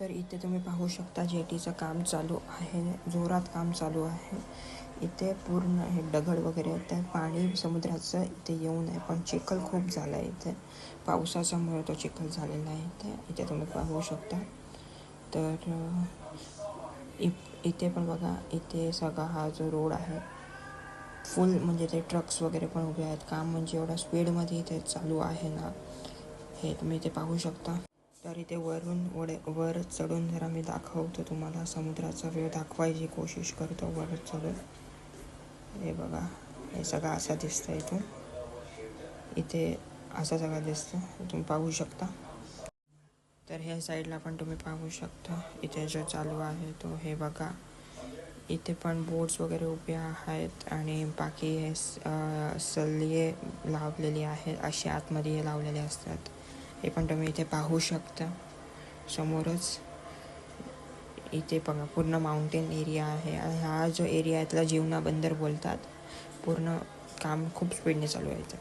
तर इथे तुम्ही पाहू शकता जेटीचं काम चालू आहे जोरात काम चालू आहे. इथे पूर्ण हे दगड वगैरे आहेत पाणी समुद्राचं इथे येऊ नये पण चिखल खूप झाला आहे इथे. पावसाच्यामुळे तो चिखल झालेला आहे इथे. इथे तुम्ही पाहू शकता. तर इ- इथे पण बघा इथे सगळा हा जो रोड आहे फुल म्हणजे ते ट्रक्स वगैरे पण उभे आहेत. काम म्हणजे एवढ्या स्पीडमध्ये इथे चालू आहे ना. हे तुम्ही इथे पाहू शकता. तर इथे वरून वडे वर चढून जरा मी दाखवतो तुम्हाला. समुद्राचा वेळ दाखवायची कोशिश करतो वर चढून. हे बघा हे सगळं असं दिसतं इथून. इथे असं सगळं दिसतं. तुम्ही पाहू शकता. तर ह्या साईडला पण तुम्ही पाहू शकता. इथे जो चालू आहे तो हे बघा. इथे पण बोट्स वगैरे उभे आहेत आणि बाकी हे स- लावलेली आहेत असे आतमध्ये हे लावलेले असतात. हे पण तुम्ही इथे पाहू शकता. समोरच इथे बघा पूर्ण माउंटेन एरिया आहे. आणि हा जो एरिया आहे त्याला जीवना बंदर बोलतात. पूर्ण काम खूप स्पीडने चालू आहे इथं.